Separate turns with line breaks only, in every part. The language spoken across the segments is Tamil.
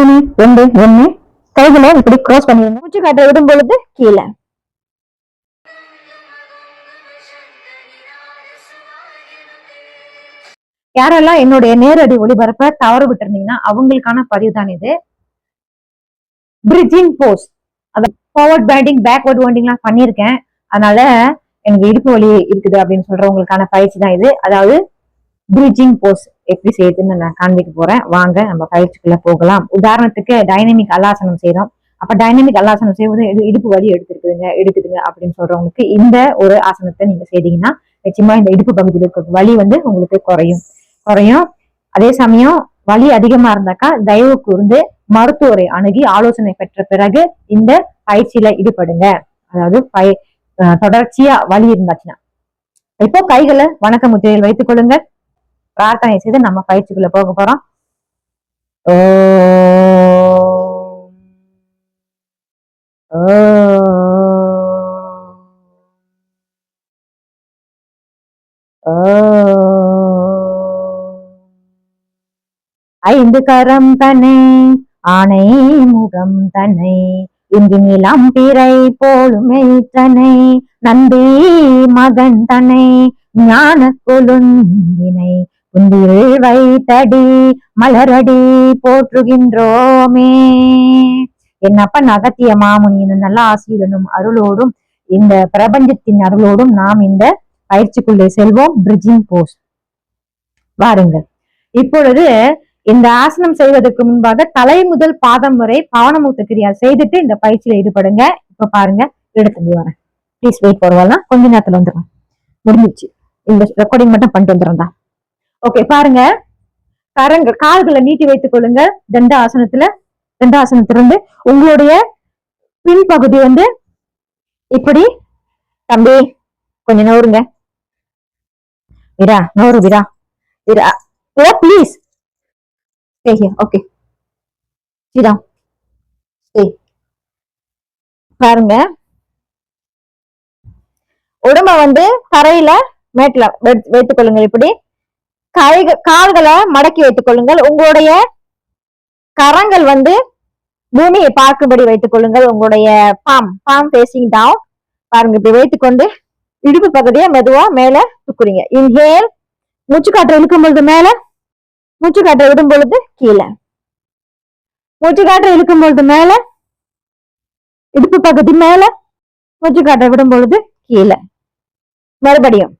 மூணு ரெண்டு ஒண்ணு. கைகளை இப்படி க்ரோஸ் பண்ணிடுங்க மூச்சு காற்றை விடும் பொழுது கீழே. யாரெல்லாம் என்னுடைய நேரடி ஒளிபரப்ப தவறு விட்டுருந்தீங்கன்னா அவங்களுக்கான பதிவு தான் இது. பிரிட்ஜிங் போஸ் அத ஃபார்வர்ட் பேண்டிங் பேக்வர்ட் வேண்டிங்லாம் பண்ணியிருக்கேன். அதனால எனக்கு இடுப்பு வலி இருக்குது அப்படின்னு சொல்றவங்களுக்கான பயிற்சி தான் இது. அதாவது பிரிட்ஜிங் போஸ் எப்படி செய்யுதுன்னு நான் காண்பிக்க போறேன். வாங்க நம்ம பயிற்சிக்குள்ள போகலாம். உதாரணத்துக்கு டைனமிக் அல்லாசனம் செய்யறோம் அப்ப டைனமிக் அல்லாசனம் செய்வது இடுப்பு வலி எடுத்துருக்குதுங்க எடுக்குதுங்க அப்படின்னு சொல்றவங்களுக்கு இந்த ஒரு ஆசனத்தை நீங்க செய்தீங்கன்னா நிச்சயமா இந்த இடுப்பு பகுதியில் இருக்க வலி வந்து உங்களுக்கு குறையும். குறையும். அதே சமயம் வலி அதிகமா இருந்தாக்கா தயவு கூர்ந்து மருத்துவரை அணுகி ஆலோசனை பெற்ற பிறகு இந்த பயிற்சியில ஈடுபடுங்க. அதாவது பய தொடர்ச்சியா வலி இருந்தாச்சுன்னா. இப்போ கைகளை வணக்க முத்திரையில் வைத்துக் கொள்ளுங்கள். பிரார்த்தனை செய்து நம்ம பயிற்சிக்குள்ள போக போறோம். ஓ ஐந்து கரம் தன்னை ஆணை முகம் தன்னை இங்கு நிலம் பிறை போலுமை தன்னை நந்தி மகன் தன்னை ஞான கொழுந்தினை குந்தில் வைத்தடி மலரடி போற்றுகின்றோமே. என்னப்பன் அகத்திய மாமுனியின் நல்ல ஆசீரனும் அருளோடும் இந்த பிரபஞ்சத்தின் அருளோடும் நாம் இந்த பயிற்சிக்குள்ளே செல்வோம். Bridging pose. வாருங்கள். இப்பொழுது இந்த ஆசனம் செய்வதற்கு முன்பாக தலை முதல் பாதம் வரை பாவனமுத்த கிரியா செய்துட்டு இந்த பயிற்சியில ஈடுபடுங்க. இப்ப பாருங்க எடுத்துட்டு வரேன். ப்ளீஸ் வெயிட் போடுவாங்க கொஞ்ச நேரத்துல வந்துடும் முடிஞ்சிச்சு இந்த ரெக்கார்டிங் மட்டும் பண்ணிட்டு வந்துடும்டா ஓகே பாருங்க. கரங்க கால்களை நீட்டி வைத்துக் கொள்ளுங்க தண்ட ஆசனத்துல தண்ட ஆசனத்திலிருந்து உங்களுடைய பின்பகுதி வந்து இப்படி. தம்பி கொஞ்சம் நவருங்க விரா நவரு விரா விரா விரா please stay here okay விரா stay பாருங்க. உடம்ப வந்து தரையில மேட்ல வைத்துக் கொள்ளுங்க இப்படி. கைக கால்களை மடக்கி வைத்துக் கொள்ளுங்கள். உங்களுடைய கரங்கள் வந்து பூமியை பார்க்கும்படி வைத்துக் கொள்ளுங்கள். உங்களுடைய பாம் பாம் ஃபேசிங் டவுன் பாருங்க இப்படி வைத்துக்கொண்டு இடுப்பு பகுதியை மெதுவா மேல தூக்குறீங்க. இன்ஹேல் மூச்சு காற்றை இழுக்கும் பொழுது மேல மூச்சு காற்றை விடும் பொழுது கீழே. மூச்சு காற்றை இழுக்கும் பொழுது மேல இடுப்பு பகுதி மேல மூச்சு காற்றை விடும் பொழுது கீழே. மறுபடியும்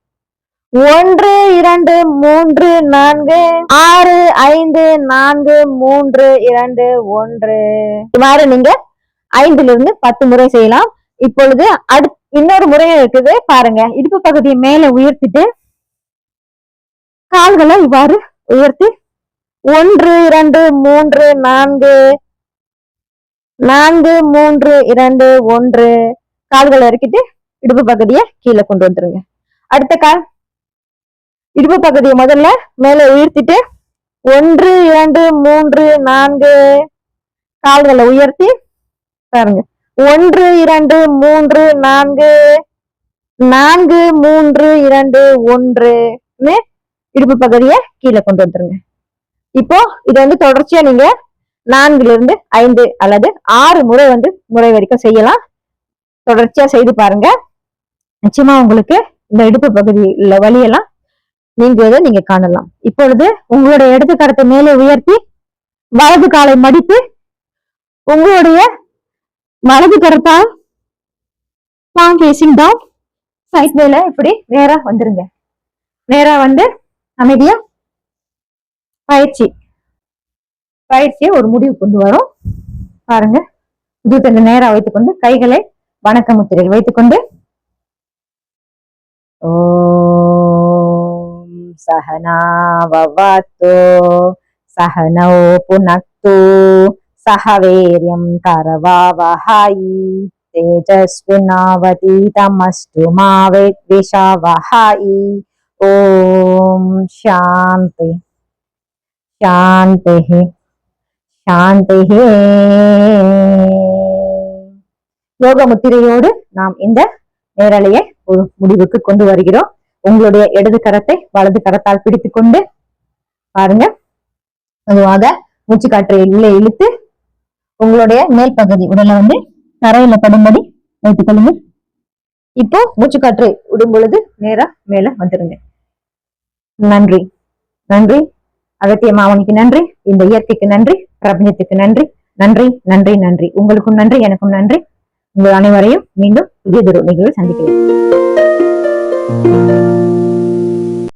ஒன்று இரண்டு மூன்று நான்கு ஆறு ஐந்து நான்கு மூன்று இரண்டு ஒன்று. இவ்வாறு நீங்க ஐந்துல இருந்து பத்து முறை செய்யலாம். இப்பொழுது அடுத் இன்னொரு முறை இருக்குது. பாருங்க. இடுப்பு பகுதியை மேல உயர்த்திட்டு கால்களை இவ்வாறு உயர்த்தி ஒன்று இரண்டு மூன்று நான்கு நான்கு மூன்று இரண்டு ஒன்று. கால்களை இறக்கிட்டு இடுப்பு பகுதியை கீழே கொண்டு வந்துருங்க. அடுத்த கால். இடுப்பு பகுதியை முதல்ல மேலே உயர்த்திட்டு ஒன்று இரண்டு மூன்று நான்கு கால்களை உயர்த்தி பாருங்க. ஒன்று இரண்டு மூன்று நான்கு நான்கு மூன்று இரண்டு ஒன்று இடுப்பு பகுதியை கீழே கொண்டு வந்துருங்க. இப்போ இதை வந்து தொடர்ச்சியா நீங்க நான்குல இருந்து ஐந்து அல்லது ஆறு முறை வந்து முறை வரைக்கும் செய்யலாம். தொடர்ச்சியா செய்து பாருங்க. நிச்சயமா உங்களுக்கு இந்த இடுப்பு பகுதியில் வழியெல்லாம் நீங்குவதை நீங்க காணலாம். இப்பொழுது உங்களுடைய எடுத்துக்கரத்தை மேலே உயர்த்தி வலது காலை மடித்து உங்களுடைய வலது கரத்தால் palm facing down சைட் இப்படி நேரா வந்துருங்க. நேரா வந்து அமைதியா பயிற்சி. பயிற்சியை ஒரு முடிவு கொண்டு வரும். பாருங்க. முதுகத்தை நேரா வைத்துக்கொண்டு கைகளை வணக்க முத்திரையில் வைத்துக்கொண்டு. ஓ. ஓம் சகனாவவத்து சகனோ புனக்து சகவீரியம் கரவாவஹாயி तेजस्विनावतीतमस्तु मा विद्विषावहायि ॐ शान्ति शान्तिः சாந்திஹே யோக முத்திரையோடு நாம் இந்த நேரலையை ஒரு முடிவுக்கு கொண்டு வருகிறோம் உங்களுடைய இடது கரத்தை வலது கரத்தால் பிடித்துக் கொண்டு பாருங்க. மெதுவாக மூச்சு காற்றை உள்ளே இழுத்து உங்களுடைய மேல் பகுதி உடலை வந்து தரையில படும்படி வைத்துக் கொள்ளுங்க இப்போ மூச்சுக்காற்றை விடும் பொழுது நேரா மேல வந்துருங்க. நன்றி. நன்றி. அகத்திய மாமனிக்கு நன்றி. இந்த இயற்கைக்கு நன்றி. பிரபஞ்சத்துக்கு நன்றி. நன்றி நன்றி நன்றி. உங்களுக்கும் நன்றி எனக்கும் நன்றி. உங்கள் அனைவரையும் மீண்டும் புதிய நிகழ்வு சந்திக்கிறேன்.